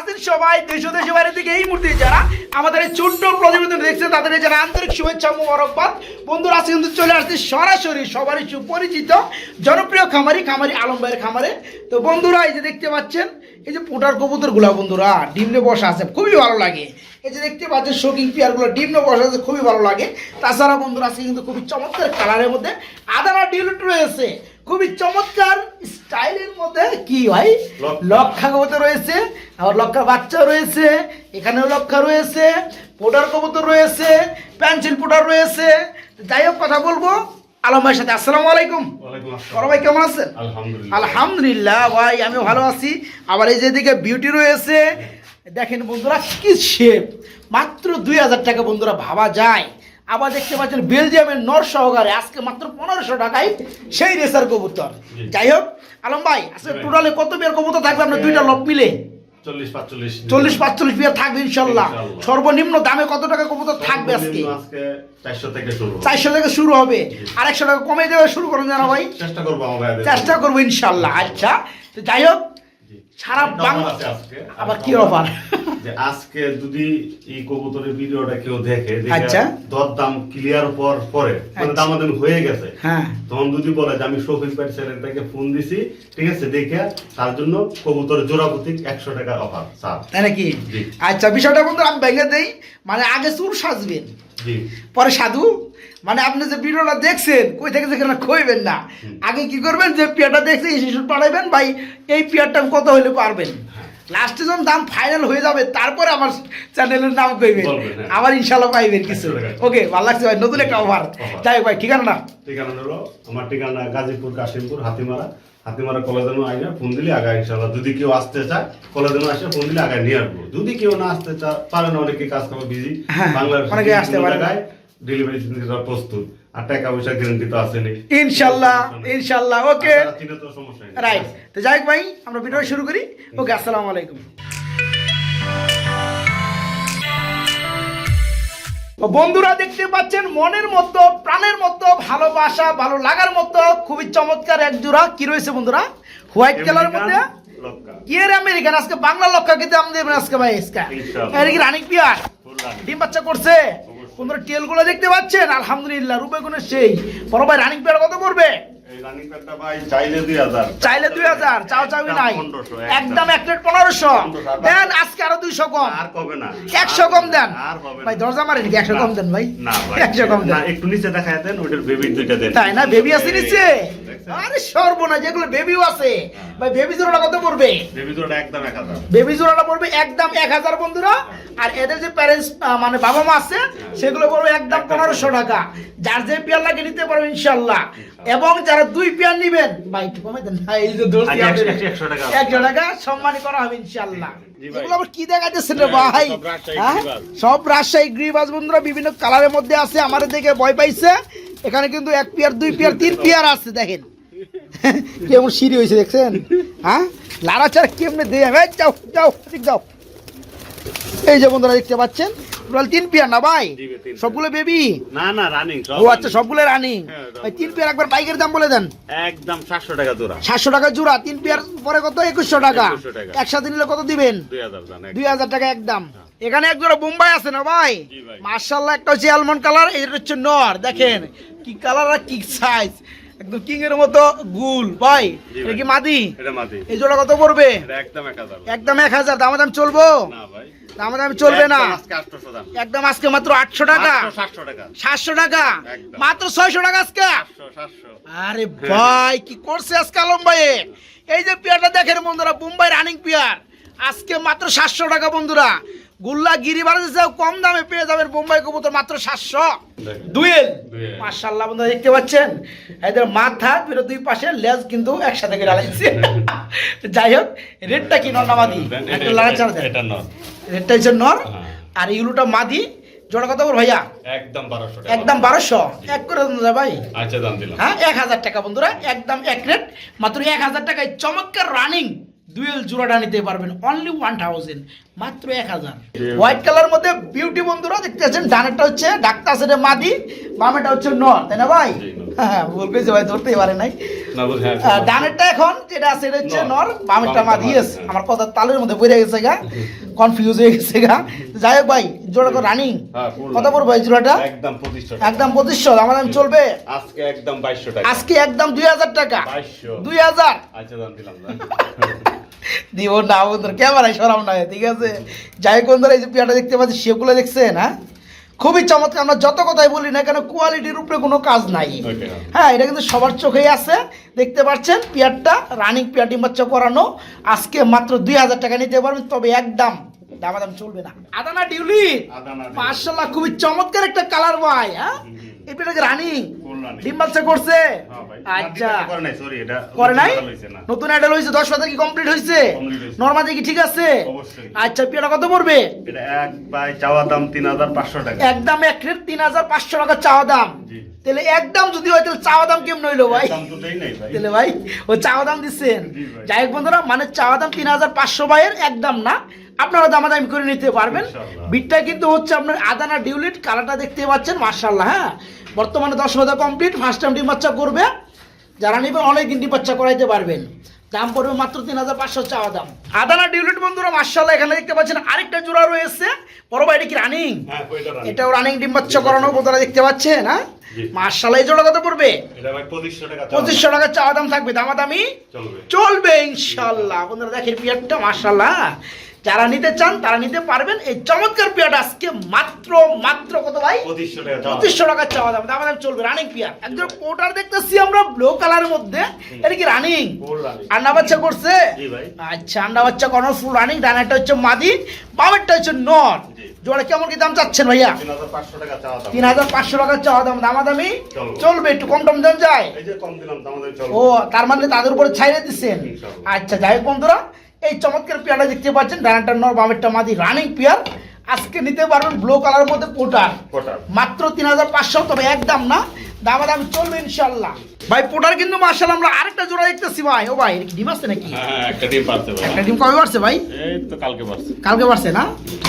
আছেন সবাই দেশ ও দেশের বাইরে থেকে এই মুহূর্তে যারা আমাদের এই ছোট্ট প্রতিবেদন দেখছে তাদের যারা আন্তরিক শুভেচ্ছা মোবারকবাদ। বন্ধুরা আজকে কিন্তু চলে আসছে সরাসরি সবারই সুপরিচিত জনপ্রিয় খামারি খামারি আলম ভাইয়ের খামারে। তো বন্ধুরা এই যে দেখতে পাচ্ছেন এই যে পোটার কবুতরগুলা বন্ধুরা ডিমে বসা আছে খুবই ভালো লাগে। এই যে দেখতে পাচ্ছেন শোকিং পেয়ারগুলো ডিমে বসা আছে খুবই ভালো লাগে। তাছাড়া বন্ধুরা আজকে কিন্তু খুবই চমৎকার কালারের মধ্যে আদানা ডিলুট রয়েছে। খুবই চমৎকার স্টাইলের মধ্যে কি ভাই? লক্ষা। লক্ষা কবুতর রয়েছে। আবার লক্ষা বাচ্চা রয়েছে এখানেও লক্ষা রয়েছে পোটার কবুতর রয়েছে পেন্সিল পোটার রয়েছে। যাই হোক কথা বলব। আলম ভাইয়ের সাথে। আসসালামু আলাইকুম। বড় ভাই কেমন আছেন? আলহামদুলিল্লাহ। ভাই আমি ভালো আছি। আবার এই যে দিকে বিউটি রয়েছে। দেখেন বন্ধুরা কি শেপ মাত্র দুই হাজার টাকা বন্ধুরা ভাবা যায়। আবার দেখতে পাচ্ছেন বেলজিয়ামের নর সহকারে আজকে মাত্র পনেরোশো টাকায় সেই রেসার কবুতর। যাই হোক আলম ভাই আজকে ভাই। টোটালে কত বিয়ার কবুতর থাকবে? আপনার দুইটা লোক মিলে। চল্লিশ পাঁচচল্লিশ চল্লিশ বিয়ার থাকবে ইনশাল্লাহ। সর্বনিম্ন দামে কত টাকা কবুতর থাকবে আজকে? চারশো থেকে শুরু হবে। আর একশো টাকা কমে দেওয়া শুরু করুন জানা ভাই চেষ্টা করব চেষ্টা করব ইনশাল্লাহ। আচ্ছা তো যাই হোক। সারা বাংলা। আবার কি অফার? যে আজকে যদি এই কবুতরের ভিডিওটা কেউ দেখে আচ্ছা। ক্লিয়ার পর পরে মানে আচ্ছা। দামাদামি হয়ে গেছে হ্যাঁ। তখন যদি বলে যে আমি শফিক ভাই ফোন দিছি ঠিক আছে দেখে তার জন্য কবুতর জোড়া প্রতীক একশো টাকা অফার স্যার। তাই নাকি? আচ্ছা বিষয়টা বন্ধু আমি ভেঙে দেই মানে আগে চুল সাজবেন। জি। পরে সাধু? মানে আপনি যে ভিডিওটা দেখছেন কই থেকে যেখানে খইবেন না? আগে কি করবেন যে পেয়ারটা দেখছে এই শিশু পাঠাইবেন ভাই এই পেয়ারটা কত হইলে পারবেন? লাস্টে যখন দাম ফাইনাল হয়ে যাবে তারপরে আমার চ্যানেলের নাম কইবেন। হ্যাঁ। আবার ইনশাল্লাহ পাইবেন কিছু। ওকে ভালো লাগছে ভাই নতুন একটা অফার। যাই ভাই ঠিকানা ঠিকানা হলো আমার ঠিকানা গাজীপুর কাশিমপুর হাতিমারা। হাতিমারা কলেজানো আইনা ফোন দিলে আগায় ইনশাল্লাহ যদি কেউ আসতে চায় কলেজানো আসে ফোন দিলে আগায় নিয়ে আসব। যদি কেউ না আসতে চায় পারে না অনেকে কাজ করবে বিজি হ্যাঁ, অনেকে আসতে পারে না। ডেলিভারি প্রস্তুত। আর টাকা পয়সা গ্যারান্টি তো আসেনি। ইনশাল্লাহ ইনশাল্লাহ ওকে তো সমস্যা রাইট তো যাই হোক ভাই আমরা ভিডিও শুরু করি। ওকে আসসালামু আলাইকুম। বন্ধুরা দেখতে পাচ্ছেন মনের মতো প্রাণের মতো ভালোবাসা ভালো লাগার মতো খুবই চমৎকার এক জোড়া। কি রয়েছে বন্ধুরা? হোয়াইট কালারের মধ্যে? এর আমেরিকান আজকে বাংলা লক্ষ্য কিন্তু আমাদের আজকে ভাই ইসকা এটা কি রানিক পিয়ার ডিম বাচ্চা করছে? বন্ধুরা টেলগুলো দেখতে পাচ্ছেন? আলহামদুলিল্লাহ রূপে কোনো সেই। বড় ভাই রানিং পেয়ার কত চাইলে দুই হাজার। চাও চাবি নাই। পনেরোশো, একদম। এক প্লেট পনেরোশো। পনেরোশো, দেন আজকে আরও দুইশো কম। আর কবে না? একশো কম দেন। আর ভাই দরজা মারেন কি একশো কম দেন ভাই। একশো কম দেন। একটু নিচে দেখা দেন ওইটার বেবির দুইটা দেন। তাই না? বেবি আছে নিচে? আরে যেগুলো বেবিও আছে। ভাই বেবি জোড়াটা কত পড়বে? বেবি জোড়াটা একদম এক হাজার। বেবি জোড়াটা পড়বে একদম এক হাজার বন্ধুরা। আর এদের যে প্যারেন্টস মানে বাবা মা আছে সেগুলো পড়বে একদম টাকা। যার যে পেয়ার লাগে নিতে পারবে এবং যারা দুই পেয়ার নিবেন ভাই একটু কমে দেন। ভাই, এই যে আচ্ছা, টাকা। একশো টাকা সম্মানী করা হবে ইনশাল্লাহ এগুলো আবার কি দেখাইতেছেন রে ভাই? সব রাজশাহী হ্যাঁ? গ্রিবাজ। সব রাজশাহী গ্রিবাজ বন্ধুরা বিভিন্ন কালারের মধ্যে আছে আমাদের দেখে ভয় পাইছে। এখানে কিন্তু এক পেয়ার দুই পেয়ার তিন পেয়ার আছে দেখেন। কেমন সিঁড়ি হয়েছে দেখছেন? হ্যাঁ? লাড়াচাড়া কেমনে দিয়ে? যাও যাও ঠিক যাও। এই যে বন্ধুরা দেখতে পাচ্ছেন? টোটাল তিন পেয়ার না ভাই? সবগুলো বেবি? না না রানিং ও আচ্ছা সবগুলো রানিং হ্যাঁ, ভাই তিন পেয়ার একবার বাইকের দাম বলে দেন। একদম সাতশো টাকা জোড়া। সাতশো টাকা জোড়া তিন পেয়ার পরে কত? একুশশো টাকা। একসাথে নিলে কত দিবেন? দুই হাজার জান দুই হাজার টাকা একদম। এখানে এক জোড়া বোম্বাই আছে না ভাই? মার্শাল্লাহ একটা হচ্ছে অ্যালমন্ড কালার এটা হচ্ছে নর দেখেন। কি কালার আর কি সাইজ একদম কিং এর মতো গুল ভাই। এটা কি মাদি? এই জোড়া কত পড়বে? একদম এক হাজার। দাম দাম চলবো? দাম দাম চলবে না? একদম আজকে মাত্র আটশো টাকা। সাতশো টাকা। মাত্র ছয়শো টাকা আজকে? আরে ভাই কি করছে আজকে আলম ভাই? এই যে পেয়ারটা দেখেন বন্ধুরা মুম্বাই রানিং পেয়ার। আজকে মাত্র সাতশো টাকা বন্ধুরা। গুল্লা গিরিবারে যাও কম দামে পেয়ে যাবেন বোম্বাই কবুতর মাত্র সাতশো। দুয়েল। মার্শাল্লাহ বন্ধুরা দেখতে পাচ্ছেন? এদের মাথা দুটো দুই পাশে লেজ কিন্তু একসাথে করে লাগাইছে যাই হোক রেটটা কি নন্দামাদি দেন, একটা এটা- লাগাচার এটা নয় রেটটা হচ্ছে নর হ্যাঁ। আর ইউলোটা মাদি। জোড়া কত বল ভাইয়া? একদম বারোশো একদম বারোশো? এক করে দাদা ভাই। আচ্ছা দাম দিলাম। হ্যাঁ এক হাজার টাকা বন্ধুরা। একদম এক রেট। মাত্র এক হাজার টাকায় চমৎকার রানিং ডুয়েল জোড়াটা নিতে পারবেন অনলি ওয়ান থাউজেন্ড মাত্র এক হাজার। হোয়াইট কালার মধ্যে বিউটি বন্ধুরা দেখতে পাচ্ছেন ডানেরটা হচ্ছে ডাক্তার সেটা মাদি বামেটা হচ্ছে নর তাই না ভাই? ভুল করেছে ভাই ধরতেই পারে নাই। না হ্যাঁ ডানেরটা এখন যেটা আছে এটা হচ্ছে নর। বামেরটা মা দিয়েস হ্যাঁ। আমার কথা তালের মধ্যে পড়ে গেছে গা কনফিউজ হয়ে গেছে গা। যাই হোক ভাই জোড়া তো রানিং হ্যাঁ, full কত পড়বে এই জোড়াটা? একদম পঁচিশশো একদম পঁচিশশো আমার দাম চলবে? আজকে একদম বাইশশো টাকা। আজকে একদম দুই হাজার টাকা। দুই হাজার। আচ্ছা দাম দিলাম দিব না বন্ধুরা ক্যামেরায় সরাম না ঠিক আছে? যাই হোক বন্ধুরা এই যে পেয়ারটা দেখতে পাচ্ছি সেগুলো দেখছেন হ্যাঁ? খুবই চমৎকার আমরা যত কথাই বলি না কেন কোয়ালিটির উপরে কোনো কাজ নাই। হ্যাঁ এটা কিন্তু সবার চোখেই আছে দেখতে পাচ্ছেন পেয়ারটা রানিং পেয়ার ডিম বাচ্চা করানো আজকে মাত্র দুই হাজার টাকা নিতে পারবেন তবে একদম দামাদাম চলবে না। আদানা ডিউলি। মার্শাল্লাহ খুবই চমৎকার একটা কালার ভাই হ্যাঁ? পেয়ারটা রানিং। ডিম বাচ্চা করছে? হ্যাঁ। আচ্ছা। করে নাই, sorry, এটা করে নাই? ভালো হয়েছে না। নতুন অ্যাডাল হয়েছে দশ পাতা কি কমপ্লিট হয়েছে Complete কি ঠিক আছে? অবশ্যই। আচ্ছা পেয়ারা কত পড়বে? এটা এক বাই চাওয়া দাম টাকা। একদম এক রেট তিন হাজার পাঁচশো টাকা চাওয়া দাম। জি। তাহলে একদম যদি হয় তাহলে চাওয়া দাম কেমন হইল ভাই? তাহলে ভাই ও চাওয়া দাম দিচ্ছেন যাই হোক বন্ধুরা মানে চাওয়া দাম তিন হাজার পাঁচশো বাইয়ের একদম না। আপনারা দামাদামি করে নিতে পারবেন। বিটটা কিন্তু হচ্ছে আপনার আদানা ডিউলিট কালারটা দেখতে পাচ্ছেন মার্শাল্লাহ হ্যাঁ? বর্তমানে দশ হাজার কমপ্লিট ফার্স্ট টাইম ডিম বাচ্চা করবে। যারা নেবেন অনেক দিন ডিম বাচ্চা করাইতে পারবেন। দাম পড়বে মাত্র তিন হাজার পাঁচশো চাওয়া দাম। আদানা ডিউলিট বন্ধুরা মার্শাল্লাহ এখানে দেখতে পাচ্ছেন আরেকটা জোড়া রয়েছে। বড় ভাই এটা কি রানিং? হ্যাঁ। এটাও রানিং ডিম বাচ্চা করানো বন্ধুরা দেখতে পাচ্ছেন হ্যাঁ। মার্শাল্লাহ এই জোড়া কত পড়বে? পঁচিশশো টাকা চাওয়া দাম। থাকবে দামাদামি চলবে। চলবে ইনশাল্লাহ বন্ধুরা দেখেন পিয়ারটা মার্শাল্লাহ যারা নিতে চান তারা নিতে পারবেন। এই চমৎকার পিয়ারটা আজকে মাত্র মাত্র কত ভাই? পঁচিশশো টাকা চাওয়া টাকার চাওয়া দাম দাম চলবে রানিং পিয়ার। একদম পোটার দেখতেছি আমরা ব্লু কালারের মধ্যে। এটা কি রানিং আন্ডা বাচ্চা করছে? আচ্ছা আন্ডা বাচ্চা করানো ফুল রানিং ডানাটা হচ্ছে মাদি বামেরটা হচ্ছে নট জোড়া কেমন কি দাম চাচ্ছেন ভাইয়া? তিন হাজার পাঁচশো টাকা চাওয়া দাম। দাম। দামাদামি? চলবে। একটু কম টম দাম যায়। দাম ও তার মানে তাদের উপরে ছাইড়ে দিচ্ছেন। আচ্ছা যাই হোক বন্ধুরা এই চমৎকার পেয়ারটা দেখতে পাচ্ছেন ডানাটার নর বামেরটা মাদি রানিং পেয়ার। আজকে নিতে পারবেন ব্লু কালার মধ্যে পোটার। মাত্র তিন হাজার পাঁচশো তবে একদম না। দামা দাম চলবে ইনশাল্লাহ ভাই পোটার কিন্তু মার্শাল আমরা আরেকটা জোড়া দেখতেছি ভাই। ও ভাই ডিম আছে নাকি? হ্যাঁ একটা ডিম পারতে ভাই। একটা ডিম কবে পারছে ভাই? এই তো কালকে পারছে। কালকে পারছে না?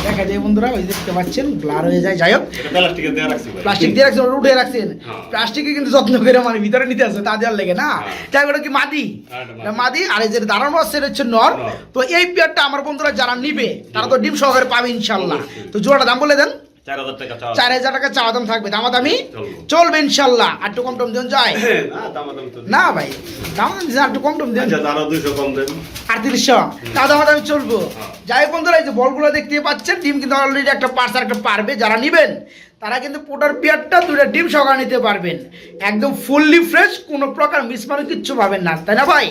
দেখা যায় বন্ধুরা ওই দেখতে পাচ্ছেন ব্লার হয়ে যায়। যাই হোক। প্লাস্টিকে দেওয়া রাখছি প্লাস্টিক দিয়ে রাখছেন উঠে রাখছেন। হ্যাঁ। প্লাস্টিকে কিন্তু যত্ন করে মানে ভিতরে নিতে আসবে তা দেওয়ার লেগে না। হ্যাঁ। যাই ওটা কি মাদি? হ্যাঁ, মাদি। আর এই যে দাঁড়ানো আছে হচ্ছে নর। তো এই পেয়ারটা আমার বন্ধুরা যারা নিবে তারা তো ডিম সহকারে পাবে ইনশাল্লাহ তো জোড়াটা দাম বলে দেন। চার হাজার টাকা চাওয়া দাম। থাকবে দামা দামি চলবে। ইনশাল্লাহ। আর একটু কম টম দেন যায় না দাম দাম তো না ভাই দাম দাম আর একটু কম টম দেন। আচ্ছা আটত্রিশশো তা দামা দামি চলবো। হ্যাঁ। যাই হোক বন্ধুরা এই যে বলগুলো দেখতে পাচ্ছেন ডিম কিন্তু অলরেডি একটা পার্স একটা পারবে। যারা নিবেন তারা কিন্তু পোটার পেয়ারটা দুইটা ডিম সহকারে নিতে পারবেন। একদম ফুললি ফ্রেশ কোনো প্রকার মিসমানো কিচ্ছু পাবেন না। তাই না ভাই?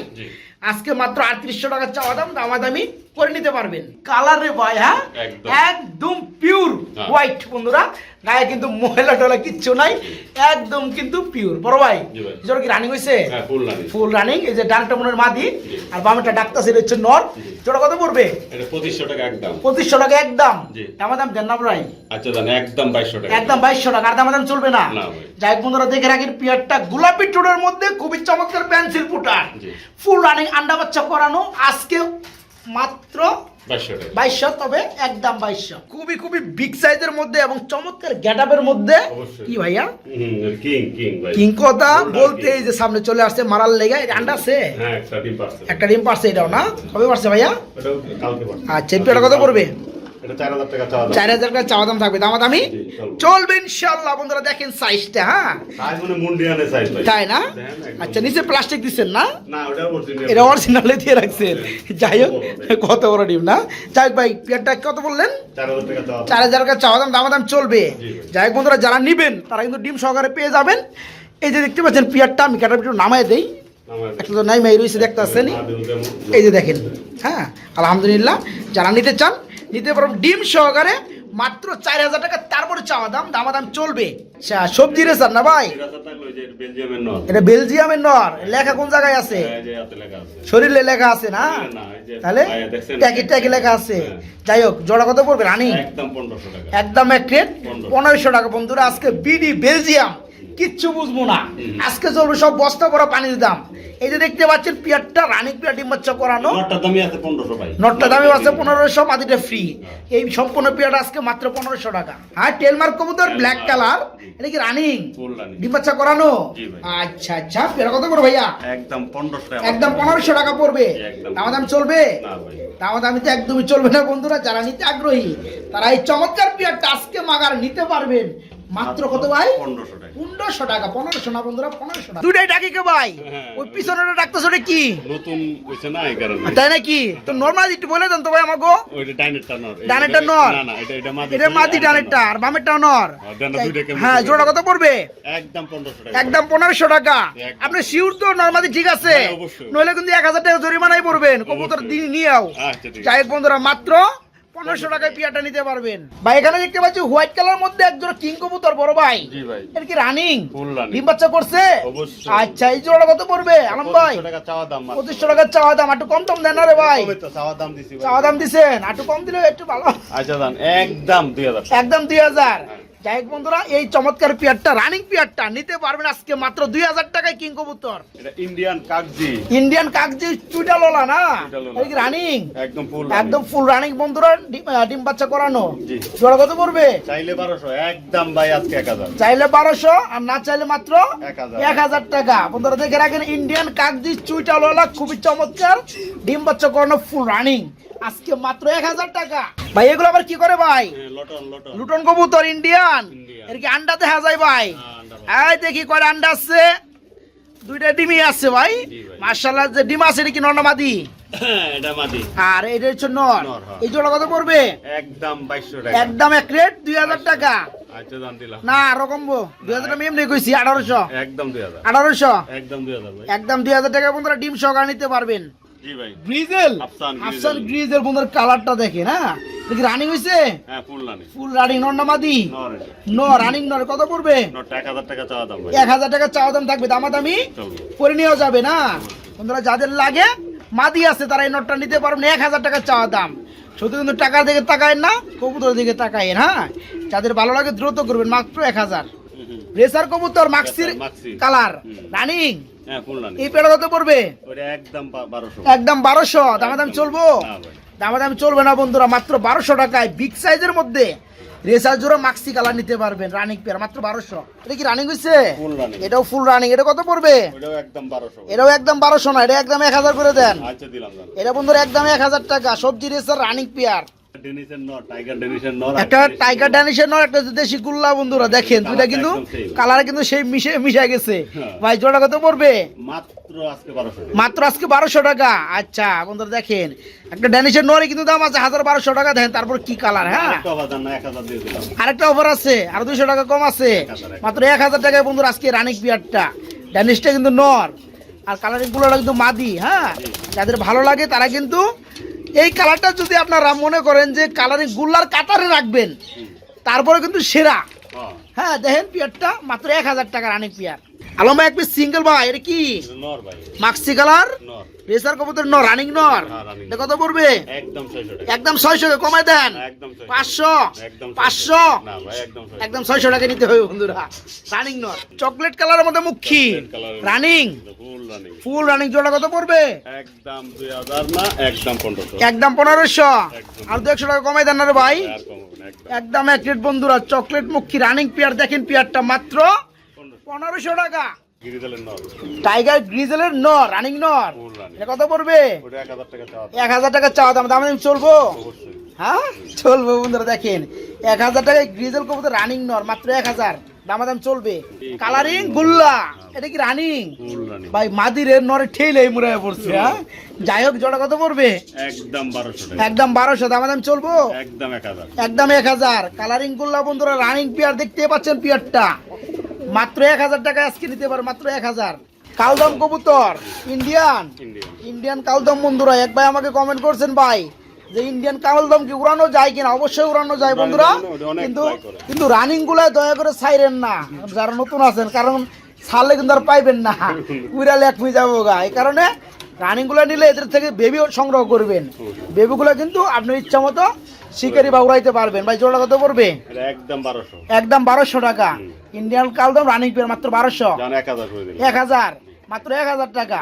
আজকে মাত্র আটত্রিশশো টাকা চাওয়া দাম দামাদামি করে নিতে পারবেন। কালারে ভাই হ্যাঁ? একদম। একদম পিওর হ্যাঁ। হোয়াইট বন্ধুরা। গায়ে কিন্তু ময়লা টলা কিচ্ছু নাই। একদম কিন্তু পিওর বড় ভাই জোর কি রানিং হয়েছে হ্যাঁ ফুল রানি ফুল রানিং এই যে ডানটা মনের মাদি আর বামেটা ডাক্তার সেটা হচ্ছে নর। জোড়া কত পড়বে? এটা পঁচিশশো টাকা একদম। পঁচিশশো টাকা একদম। দামা দাম দেন না ভাই। আচ্ছা জান একদম বাইশশো টাকা। একদম বাইশশো টাকা আর দামা দাম চলবে না। যাই হোক বন্ধুরা দেখে রাখেন পিয়ারটা গোলাপি টোনের মধ্যে খুবই চমৎকার পেন্সিল পুটার জি। ফুল রানিং আন্ডা বাচ্চা করানো আজকে মাত্র বাইশশো তবে একদম বাইশশো। খুবই খুবই বিগ সাইজের মধ্যে এবং চমৎকার গেট গেটআপের মধ্যে কি ভাইয়া? কিং কিং ভাই। কিং কথা বলতে এই যে সামনে চলে আসছে মারার লেগে আন্ডার সে আছে? হ্যাঁ একটা ডিম পারছে একটা ডিম পারছে এটাও না? কবে পারছে ভাইয়া? আচ্ছা এই কথা কত পড়বে? এটা চার হাজার টাকা চাওয়া দাম। থাকবে দামা দামি জি, চলবে। চলবে ইনশাল্লাহ বন্ধুরা দেখেন সাইজটা হ্যাঁ? মানে তাই না? আচ্ছা নিচে প্লাস্টিক দিচ্ছেন না? এটা অরিজিনালে দিয়ে রাখছেন। যাই হোক কত বড় ডিম না? যাই হোক ভাই পেয়ারটা কত বললেন? চার হাজার টাকা চাওয়া দাম। দাম চলবে। যাই হোক বন্ধুরা যারা নিবেন তারা কিন্তু ডিম সহকারে পেয়ে যাবেন। এই যে দেখতে পাচ্ছেন পিয়ারটা আমি কাটার একটু নামায় দেই। একটা তো নাই মাই রয়েছে দেখতে পাচ্ছেন না, দেবো, দেবো। এই যে দেখেন হ্যাঁ আলহামদুলিল্লাহ যারা নিতে চান নিতে পারবেন ডিম সহকারে মাত্র চার হাজার টাকা তারপরে চাওয়া দাম দামা দাম চলবে সবজি রে স্যার না ভাই? এটা বেলজিয়ামের নর লেখা কোন জায়গায় আছে? লেখা আছে। শরীরে লেখা আছে না? তাহলে? ট্যাকি ট্যাকি লেখা আছে। হ্যাঁ। যাই হোক জোড়া কত পড়বে রানি? একদম এক রেট পনেরোশো টাকা বন্ধুরা আজকে বিডি বেলজিয়াম। কিচ্ছু বুঝব না। আজকে চলবে সব বস্তা ভরা পানির দাম। এই যে দেখতে পাচ্ছেন পিয়ারটা রানিং পিয়ার ডিম বাচ্চা করানো নটটা দামি আছে পনেরোশো মাটিটা ফ্রি এই সম্পূর্ণ পিয়ারটা আজকে মাত্র পনেরোশো টাকা। হ্যাঁ টেলমার্ক কবুতর ব্ল্যাক কালার এটা কি রানিং। ডিম বাচ্চা করানো আচ্ছা আচ্ছা। পেয়ারা কত করে ভাইয়া? একদম পনেরোশো একদম পনেরোশো টাকা পড়বে। দাম দাম চলবে? দাম দামি তো একদমই চলবে না বন্ধুরা যারা নিতে আগ্রহী তারা এই চমৎকার পিয়ারটা আজকে মাগার নিতে পারবেন। মাত্র কত ভাই? পনেরোশো টাকা। পনেরোশো না বন্ধুরা পনেরোশো টাকা। দুটাই ডাকি কে ভাই? হ্যাঁ। ওই পিছনেটা ডাকতেছো ওটা কি? নতুন হয়েছে না এই কারণে। তাই নাকি? তো নর্মাল একটু বলে দেন তো ভাই আমাকে। ওইটা ডাইনেরটা নর এটা- নর? না না এটা এটা মাদি এটা মাদি ডানেরটা আর বামেরটা নর। হ্যাঁ, হ্যাঁ? জোড়া কত পড়বে? একদম পনেরোশো টাকা। একদম পনেরোশো টাকা। আপনি শিওর তো নর্মালি ঠিক আছে? হ্যাঁ, নইলে কিন্তু এক হাজার টাকা জরিমানাই পড়বেন। কবুতর। দিয়ে নিয়েও। আচ্ছা ঠিক বন্ধুরা মাত্র পনেরোশো টাকায় পিয়াটা নিতে পারবেন। ভাই এখানে দেখতে পাচ্ছি হোয়াইট কালার মধ্যে একজন কিং কবুতর বড় ভাই। এর কি রানিং ডিম বাচ্চা করছে? আচ্ছা এই জোড়া কত পড়বে? আলম ভাই? পঁচিশশো টাকার চাওয়া দাম একটু কম টম দেন না রে ভাই। চাওয়া দাম দিছি দাম দিছেন একটু কম দিলে একটু ভালো। আচ্ছা দাম একদম দুই হাজার। একদম দুই হাজার। যাই হোক বন্ধুরা এই চমৎকার পিয়ারটা রানিং পিয়ারটা নিতে পারবেন আজকে মাত্র দুই হাজার টাকায় কিং কবুতর। ইন্ডিয়ান কাকজি। ইন্ডিয়ান চুইটালোলা না? চুইটালোলা। এটা কি রানিং একদম ফুল একদম ফুল রানিং বন্ধুরা ডিম বাচ্চা করানো। জোড়া কত পড়বে? চাইলে বারোশো। একদম ভাই আজকে এক হাজার। চাইলে বারোশো আর না চাইলে মাত্র এক হাজার। টাকা। বন্ধুরা দেখে রাখেন ইন্ডিয়ান চুইটালোলা খুবই চমৎকার। ডিম বাচ্চা করানো ফুল রানিং আজকে মাত্র এক হাজার টাকা। ভাই এগুলো আবার কি করে ভাই? হ্যাঁ, লটন কবুতর ইন্ডিয়ান। এর কি আন্ডা দেখা যায় ভাই? হ্যাঁ, এই দেখি কয়টা আন্ডা আছে। দুইটা ডিমই আছে ভাই। মার্শাল্লাহ যে ডিম আছে এটা কি নর্নামাদি মাদি? আর এটা হচ্ছে নর। নর, হ্যাঁ। এই জোড়া কত পড়বে? একদম বাইশশো টাকা। একদম এক রেট দুই হাজার টাকা। আচ্ছা না আরও কমবো। দুই হাজার টাকা এমনি কইছি আঠারোশো। একদম দুই হাজার। আঠারোশো? একদম দুই হাজার একদম দুই হাজার টাকা বন্ধুরা ডিম সহকারে নিতে পারবেন। জি ভাই। গ্রিজেল? আফসান গ্রিজেল। বন্ধুর কালারটা দেখেন হ্যাঁ? দেখি রানিং হইছে? হ্যাঁ ফুল রানি ফুল রানিং নর্নামাদি নর ন রানিং নর কত পড়বে? নটা এক হাজার টাকা চাওয়া দাম ভাই। এক হাজার টাকা চাওয়া দাম থাকবে দামাদামি চলবে করে নিয়েও যাবে না? বন্ধুরা যাদের লাগে মাদি আছে তারা এই নোটটা নিতে পারবেন এক হাজার টাকা চাওয়া দাম। শুধু কিন্তু টাকার দিকে তাকায় না কবুতরের দিকে তাকায় হ্যাঁ? যাদের ভালো লাগে দ্রুত করবেন মাত্র এক হাজার। হুম, হুম। রেসার কবুতর মাক্সির কালার রানি এই পেড়া কত পড়বে? একদম বারোশো। দামাদাম চলবো? দামাদাম চলবে না বন্ধুরা মাত্র বারোশো টাকায় বিগ সাইজের মধ্যে রেসার জোড়া মাক্সি কালার নিতে পারবেন রানিং পেয়ার মাত্র বারোশো। এটা কি রানিং হয়েছে এটাও ফুল রানিং এটা কত পড়বে? এটাও একদম বারোশো না এটা একদম এক হাজার করে দেন। আচ্ছা এটা বন্ধুরা একদম এক হাজার টাকা সবজি রেসার রানিং পেয়ার ডেনিসের নর টাইগার ডেনিসের নর একটা টাইগার ড্যানিশের নয় একটা দেশি গুল্লা বন্ধুরা দেখেন দুইটা কিন্তু কালার কিন্তু সেই মিশে মিশে গেছে। ভাই জোড়া কত পড়বে? মাত্র আজকে বারোশো। মাত্র আজকে বারোশো টাকা। আচ্ছা বন্ধুরা দেখেন একটা ড্যানিশের নরে কিন্তু দাম আছে হাজার বারোশো টাকা। দেখেন তারপর কি কালার হ্যাঁ? আরেকটা অফার আছে আর দুইশো টাকা কম আছে। মাত্র এক হাজার টাকায় বন্ধুরা আজকে রানিক পিয়ারটা ড্যানিশটা কিন্তু নর আর কালারিং গুলোটা কিন্তু মাদি হ্যাঁ? যাদের ভালো লাগে তারা কিন্তু এই কালারটা যদি আপনারা মনে করেন যে কালারিং গুল্লার কাতারে রাখবেন তারপরে কিন্তু সেরা। হ্যাঁ। হ্যাঁ দেখেন পিয়ারটা মাত্র এক হাজার টাকার অনেক পিয়ার। আলম ভাই এক পিস সিঙ্গেল ভাই এটা কি? নর মাক্সি কালার নর। রেসার কবুতর নর রানিং নর। হ্যাঁ, এটা কত পড়বে? একদম ছয়শো কমায় দেন। পাঁচশো। পাঁচশো। একদম ছয়শো। টাকা নিতে হবে বন্ধুরা। রানিং নট চকলেট কালারের মধ্যে মুখী। রানিং ফুল রানিং জোড়া কত পড়বে? একদম দুই হাজার না একদম পনেরোশো। একদম পনেরোশো। আর দু একশো টাকা কমাই দেন না রে ভাই। না, একদম। এক রেট বন্ধুরা চকলেট মুখী রানিং পেয়ার দেখেন পেয়ারটা মাত্র পনেরোশো টাকা। টাইগার গ্রিজেলের নর রানিং নর। এটা কত পড়বে? এক হাজার টাকা চাওয়া দাম। দাম। চলবো? হ্যাঁ? চলবে বন্ধুরা দেখেন। এক হাজার টাকায় গ্রিজেল কবুতর রানিং নর মাত্র এক হাজার। দামাদাম চলবে। কালারিং গুল্লা। এটা কি রানিং? ভাই মাদিরে নরে ঠেলে মুড়ে পড়ছে হ্যাঁ? যাই হোক জোড়া কত পড়বে? একদম বারোশো টাকা। একদম বারোশো। দামাদাম চলবো? একদম এক হাজার। একদম এক হাজার। কালারিং গুল্লা বন্ধুরা রানিং পিয়ার দেখতে পাচ্ছেন পিয়ারটা। মাত্র এক হাজার টাকা আজকে নিতে পারো মাত্র এক হাজার। কালদম কবুতর ইন্ডিয়ান ইন্ডিয়ান কালদম বন্ধুরা এক ভাই আমাকে কমেন্ট করছেন ভাই যে ইন্ডিয়ান কালদম কি উড়ানো যায় কিনা? অবশ্যই উড়ানো যায় বন্ধুরা। কিন্তু কিন্তু রানিংগুলা দয়া করে ছাইরেন না যারা নতুন আছেন কারণ ছাড়লে কিন্তু আর পাইবেন না। উড়ালে এক মিয়ে যাব গা। এই কারণে রানিংগুলা নিলে এদের থেকে বেবি সংগ্রহ করবেন। বেবি গুলা কিন্তু আপনার ইচ্ছা মতো শিকারি বা উড়াইতে পারবেন। ভাই জোড়া কত পড়বে? একদম বারোশো। একদম বারোশো টাকা। ইন্ডিয়ান কালদম রানিং পেয়ার মাত্র বারোশো। এক হাজার এক হাজার। মাত্র এক হাজার টাকা।